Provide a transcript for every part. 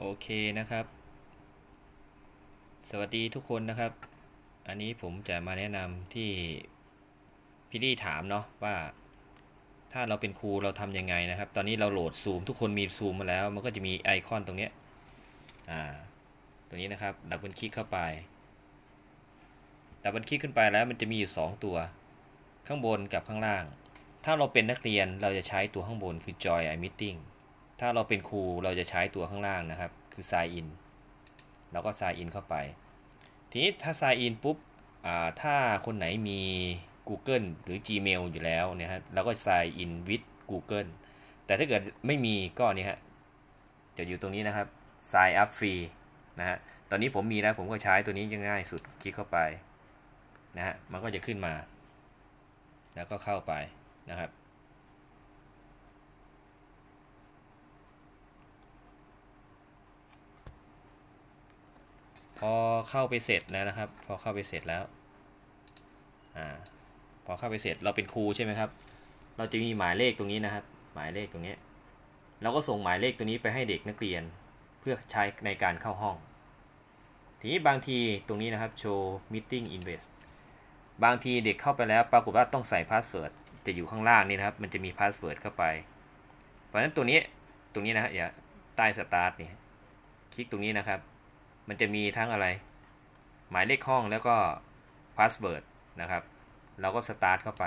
โอเคนะครับ สวัสดีทุกคนนะครับ อันนี้ผมจะมาแนะนำที่พี่ลี่ถามเนาะว่า ถ้าเราเป็นครูเราทำยังไงนะครับ ตอนนี้เราโหลดซูมทุกคนมีซูมมาแล้ว มันก็จะมีไอคอนตรงเนี้ยอ่าตรงนี้นะครับดับเบิลคลิกเข้าไปดับเบิลคลิกขึ้นไปแล้วมันจะมีอยู่ 2 ตัว ข้างบนกับข้างล่าง ถ้าเราเป็นนักเรียนเราจะใช้ตัวข้างบนคือ Joy i Meeting ถ้าเราเป็นครูเราจะใช้ตัวข้างล่างนะครับ คือ Sign In เราก็ Sign In เข้าไป ทีนี้ถ้า Sign In ปุ๊บถ้าคนไหนมี Google หรือ Gmail อยู่แล้วเนี่ยครับเราก็ Sign In with Google แต่ถ้าเกิดไม่มีก็นี่ฮะจะอยู่ตรงนี้นะครับ Sign Up Free นะฮะตอนนี้ผมมีแล้วผมก็ใช้ตัวนี้ยังง่ายสุดคลิกเข้าไปนะฮะมันก็จะขึ้นมา แล้วก็เข้าไปนะครับ พอเข้าไปเสร็จแล้วนะครับ พอเข้าไปเสร็จแล้วอ่าพอเข้าไปเสร็จเราเป็นครูใช่ไหมครับ เราจะมีหมายเลขตรงนี้นะครับ หมายเลขตรงนี้เราก็ส่งหมายเลขตัวนี้ไปให้เด็กนักเรียน เพื่อใช้ในการเข้าห้อง ทีนี้บางทีตรงนี้นะครับโชว์ meeting invest บางทีเด็กเข้าไปแล้วปรากฏว่าต้องใส่พาสเวิร์ดจะอยู่ข้างล่างนี่นะครับ มันจะมีพาสเวิร์ดเข้าไป เพราะฉะนั้นตัวนี้ตรงนี้นะฮะอย่าใต้สตาร์ทนี่คลิกตรงนี้นะครับ มันจะมีทั้งอะไร หมายเลขห้องแล้วก็พาสเวิร์ดนะครับ เราก็สตาร์ทเข้าไป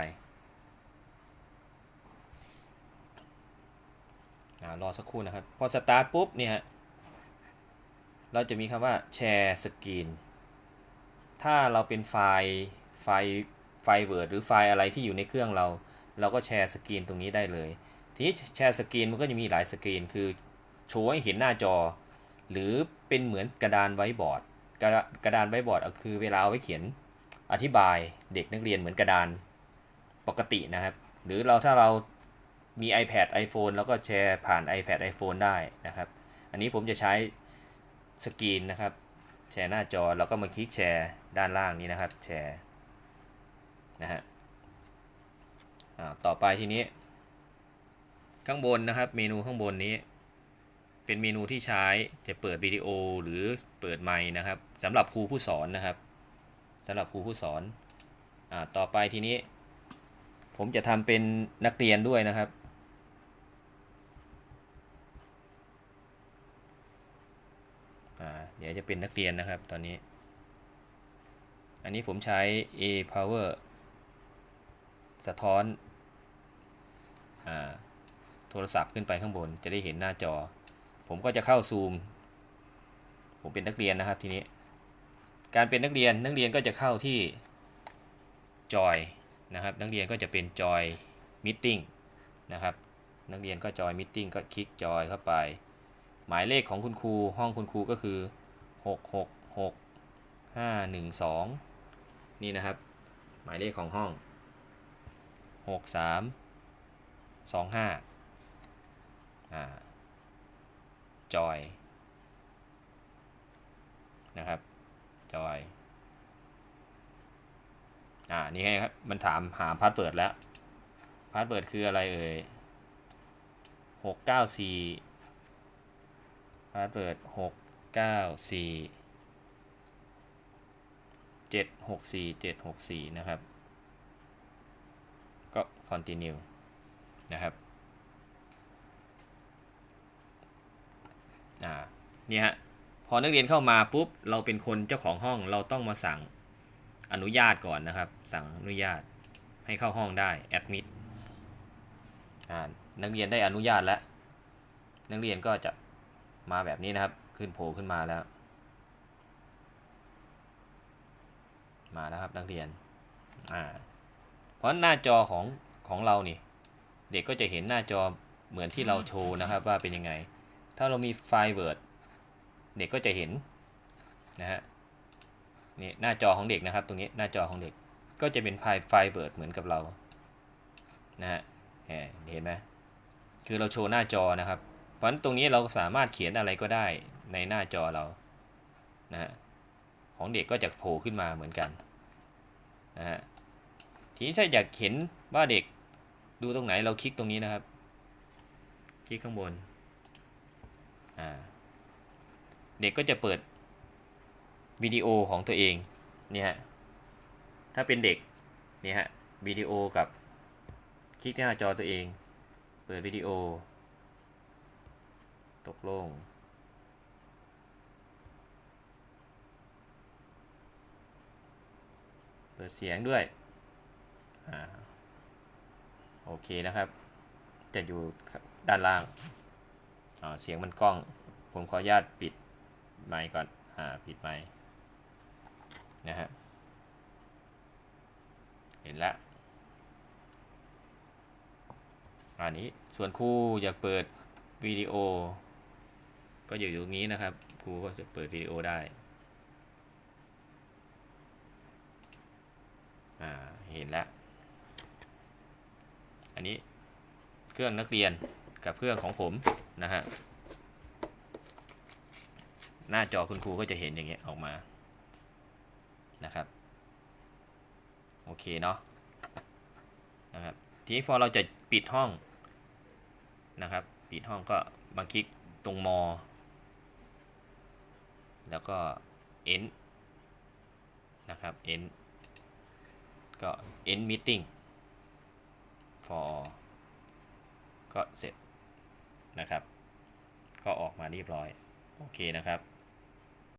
รอสักครู่นะครับ พอสตาร์ทปุ๊บเนี่ยเราจะมีคำว่าแชร์สกรีนถ้าเราเป็นไฟล์ไฟล์ไฟล์เวิร์ดหรือไฟล์อะไรที่อยู่ในเครื่องเรา เราก็แชร์สกรีนตรงนี้ได้เลย ทีนี้แชร์สกรีนมันก็จะมีหลายสกรีนคือโชว์ให้เห็นหน้าจอ หรือเป็นเหมือนกระดานไว้บอร์ด กระกระดานไว้บอร์ดก็คือเวลาเอาไว้เขียนอธิบายเด็กนักเรียนเหมือนกระดานปกตินะครับ หรือเราถ้าเรามี iPad iPhone แล้วก็แชร์ผ่าน iPad iPhone ได้นะครับ อันนี้ผมจะใช้สกรีนนะครับ แชร์หน้าจอแล้วก็มาคลิกแชร์ด้านล่างนี้นะครับ แชร์นะฮะอ่าต่อไปทีนี้ ข้างบนนะครับ เมนูข้างบนนี้ เป็นเมนูที่ใช้จะเปิดวิดีโอหรือเปิดไมค์นะครับสำหรับครูผู้สอนนะครับสำหรับครูผู้สอนอ่าต่อไปทีนี้ ผมจะทำเป็นนักเรียนด้วยนะครับ อ่าเดี๋ยวจะเป็นนักเรียนนะครับตอนนี้ อันนี้ผมใช้ A power สะท้อน อ่า โทรศัพท์ขึ้นไปข้างบนจะได้เห็นหน้าจอ ผมก็จะเข้าซูม ผมเป็นนักเรียนนะครับทีนี้ การเป็นนักเรียนนักเรียนก็จะเข้าที่จอยนะครับ นักเรียนก็จะเป็นจอยมิทติ้งนะครับ นักเรียนก็จอยมิทติ้งก็คลิกจอยเข้าไป หมายเลขของคุณครูห้องคุณครูก็คือ 6 6 6 5 1 2 นี่นะครับ หมายเลขของห้อง 6 3 2 5อ่า จอยนะครับจอยอ่านี่ไงครับ มันถามหาพาสเวิร์ดแล้ว พาสเวิร์ดคืออะไรเอ่ยหกเก้าสี่พาสเวิร์ดหกเก้าสี่เจ็ดหกสี่เจ็ดหกสี่นะครับ ก็ continue นะครับ อ่า เนี่ฮะพอนักเรียนเข้ามาปุ๊บเราเป็นคนเจ้าของห้องเราต้องมาสั่งอนุญาตก่อนนะครับ สั่งอนุญาตให้เข้าห้องได้ admit อ่านักเรียนได้อนุญาตแล้วนักเรียนก็จะมาแบบนี้นะครับ ขึ้นโผล่ขึ้นมาแล้ว มาแล้วครับนักเรียนอ่าเพราะหน้าจอของของเรานี่ เด็กก็จะเห็นหน้าจอเหมือนที่เราโชว์นะครับว่าเป็นยังไง ถ้าเรามีไฟล์ Word เด็กก็จะเห็นนะฮะนี่หน้าจอของเด็กนะครับ ตรงนี้หน้าจอของเด็กก็จะเป็นไฟล์ไฟล์ Word เหมือนกับเรานะฮะเห็นเห็นไหมคือเราโชว์หน้าจอนะครับ เพราะฉะนั้นตรงนี้เราสามารถเขียนอะไรก็ได้ในหน้าจอเรานะฮะของเด็กก็จะโผล่ขึ้นมาเหมือนกันนะฮะทีนี้ถ้าอยากเห็นว่าเด็กดูตรงไหนเราคลิกตรงนี้นะครับ คลิกข้างบนอ่า เด็กก็จะเปิดวิดีโอของตัวเองเนี่ยฮะถ้าเป็นเด็กเนี่ยฮะวิดีโอกับคลิกที่หน้าจอตัวเอง เปิดวิดีโอ ตกลง เปิดเสียงด้วยอ่าโอเคนะครับ จะอยู่ด้านล่างอ่าเสียงมันกล้อง ผมขออนุญาตปิด ไมค์ก่อน อ่า ปิดไมค์นะฮะ เห็นแล้วอันนี้ ส่วนครูอยากเปิดวิดีโอ ก็อยู่ตรงนี้นะครับ ครูก็จะเปิดวิดีโอได้ อ่า เห็นแล้วอันนี้เครื่องนักเรียนกับเครื่องของผมนะฮะ หน้าจอคุณครูก็จะเห็นอย่างเงี้ยออกมานะครับโอเคเนาะนะครับทีนี้พอเราจะปิดห้องนะครับ ปิดห้องก็มาคลิกตรงมอ แล้วก็ end นะครับ end ก็ end meeting for ก็เสร็จนะครับ ก็ออกมาเรียบร้อย โอเคนะครับ